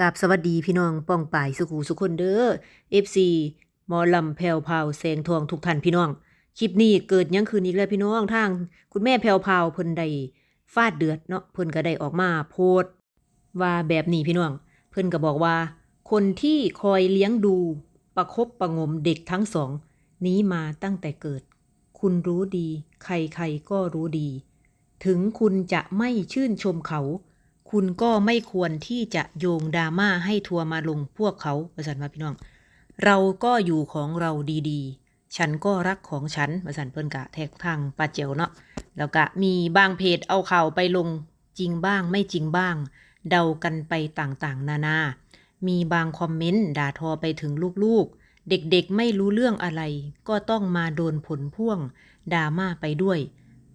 กับสวัสดีพี่น้องป้องป่ายสุขูสุขคนเด้อ FC หมอลำแพรวพราวแสงทองทุกท่านพี่น้อง คลิปนี้เกิดยังคืนอีกแล้วพี่น้องทาง คุณแม่แพรวพราวเพิ่นได้ฟาดเดือดเนาะเพิ่นก็ได้ออกมาโพสว่าแบบนี้พี่น้อง เพิ่นก็บอกว่า คนที่คอยเลี้ยงดูประคบประงมเด็กทั้งสอง นี้มาตั้งแต่เกิด คุณรู้ดี ใครๆก็รู้ดี ถึงคุณจะไม่ชื่นชมเขา คุณก็ไม่ควรที่จะโยงดราม่าให้ทัวร์มาลงพวกเขาประสันมาพี่น้อง เราก็อยู่ของเราดีๆ ฉันก็รักของฉันประสันเพิ่นกะแทกทางปาเจียวเนาะ แล้วก็มีบางเพจเอาข่าวไปลงจริงบ้างไม่จริงบ้าง เดากันไปต่างๆ นานา มีบางคอมเมนต์ด่าทอไปถึงลูกๆ เด็กๆไม่รู้เรื่องอะไร ก็ต้องมาโดนผลพ่วงดราม่าไปด้วย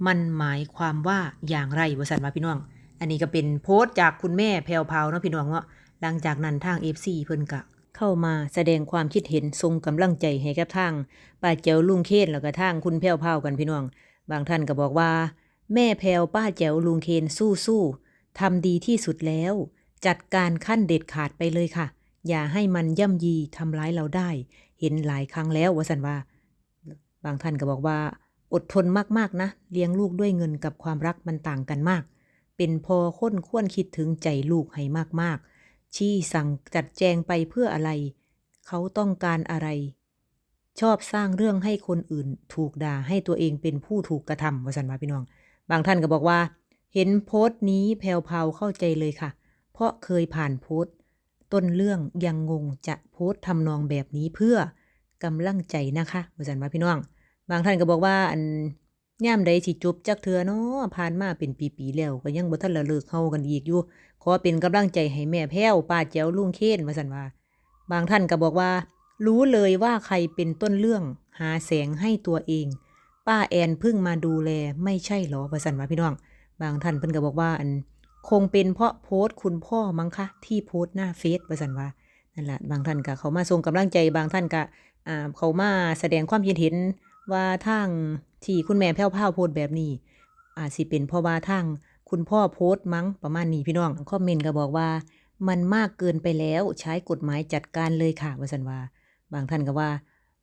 มันหมายความว่าอย่างไรบริษัทมาพี่น้อง อันนี้ก็เป็นโพสต์จากคุณแม่แพรวพาวเนาะพี่น้องเนาะหลังจากนั้นทาง FC เพิ่นกะเข้ามาแสดงความคิดเห็นทรงกำลังใจให้กับทางป้าเจียวลุงเคนแล้วก็ทางคุณแพรวพาวกันพี่น้อง บางท่านก็บอกว่า แม่แพรวป้าแจ๋วลุงเคนสู้สู้ๆทำดีที่สุดแล้ว จัดการขั้นเด็ดขาดไปเลยค่ะ อย่าให้มันย่ำยีทำร้ายเราได้ เห็นหลายครั้งแล้ววสันว่า บางท่านก็บอกว่า อดทนมากๆนะ เลี้ยงลูกด้วยเงินกับความรักมันต่างกันมาก เป็นพอค้นควรคิดถึงใจลูกให้มากๆ ชี้สั่งจัดแจงไปเพื่ออะไร เขาต้องการอะไร ชอบสร้างเรื่องให้คนอื่นถูกด่าให้ตัวเองเป็นผู้ถูกกระทำวสันว่าพี่น้อง บางท่านก็บอกว่า เห็นโพสต์นี้แพรวๆเข้าใจเลยค่ะ เพราะเคยผ่านโพสต์ ต้นเรื่องยังงงจะโพสต์ทำนองแบบนี้เพื่อกำลังใจนะคะวสันว่าพี่น้อง บางท่านก็บอกว่าอัน ย่ามใดสิจบจักเทือเนาะผ่านมาเป็นปีๆแล้วก็ยังบ่ทันละเลิกเฮากันอีกอยู่ ขอเป็นกำลังใจให้แม่แพ้วป้าแจ๋วลุงเคนว่าซั่นว่า บางท่านก็บอกว่า รู้เลยว่าใครเป็นต้นเรื่อง หาแสงให้ตัวเอง ป้าแอนเพิ่งมาดูแลไม่ใช่หรอว่าซั่นว่าพี่น้อง บางท่านเพิ่นก็บอกว่าอันคงเป็นเพราะโพสต์คุณพ่อมั้งคะที่โพสต์หน้าเฟซว่าซั่นว่านั่นแหละบางท่านก็เขามาส่งกำลังใจบางท่านก็อ่าเขามาแสดงความคิดเห็น ว่าทางที่คุณแม่แพ้วพ้าโพสแบบนี้ อาจสิเป็นเพราะว่าทางคุณพ่อโพสต์มั้งประมาณนี้พี่น้องคอมเมนต์ก็บอกว่า มันมากเกินไปแล้วใช้กฎหมายจัดการเลยค่ะวสันวาบางท่านก็ว่า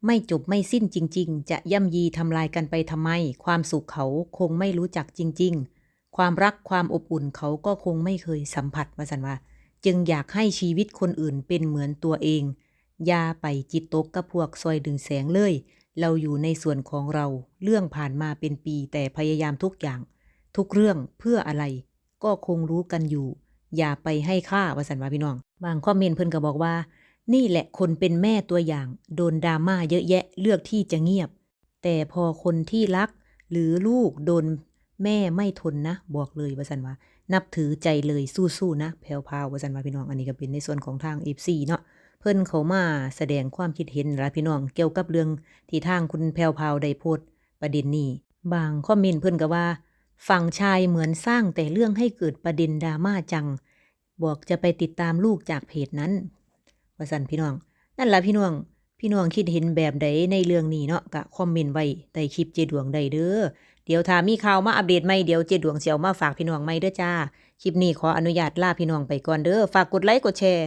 ไม่จบไม่สิ้นจริง ๆ จะย่ำยีทำลายกันไปทำไม ความสุขเขาคงไม่รู้จักจริง ๆ ความรักความอบอุ่นเขาก็คงไม่เคยสัมผัสวสันวาจึงอยากให้ชีวิตคนอื่นเป็นเหมือนตัวเอง อย่าไปจิตตกกับพวกซอยดึงแสงเลย เราอยู่ในส่วนของเรา เรื่องผ่านมาเป็นปีแต่พยายามทุกอย่าง ทุกเรื่องเพื่ออะไร ก็คงรู้กันอยู่ อย่าไปให้ค่าวสันวาพี่น้อง บางคอมเมนต์เพิ่นก็บอกว่า นี่แหละคนเป็นแม่ตัวอย่าง โดนดราม่าเยอะแยะเลือกที่จะเงียบ แต่พอคนที่รัก หรือลูกโดนแม่ไม่ทนนะ บอกเลยวาสันวานับถือใจเลยสู้ๆนะแพรวพาววาสันวาพี่น้องอันนี้ก็เป็นในส่วนของทาง FC เนาะ พิ่นเขามาแสดงความคิดเห็นละพี่น้องเกี่ยวกับเรื่องที่ทางคุณแพรวพาวได้โพสต์ประเด็นนี้ บางคอมเมนต์เพิ่นก็ว่า ฝั่งชายเหมือนสร้างแต่เรื่องให้เกิดประเด็นดราม่าจัง บอกจะไปติดตามลูกจากเพจนั้นว่าสันพี่น้อง นั่นละพี่น้อง พี่น้องคิดเห็นแบบใดในเรื่องนี้เนาะก็คอมเมนต์ไว้ใต้คลิปเจดวงได้เด้อเดี๋ยวถ้ามีข่าวมาอัปเดตใหม่เดี๋ยวเจดวงเสิเอามาฝากพี่น้องใหม่เด้อจ้าคลิปนี้ขออนุญาตลาพี่น้องไปก่อนเด้อฝากกดไลค์กดแชร์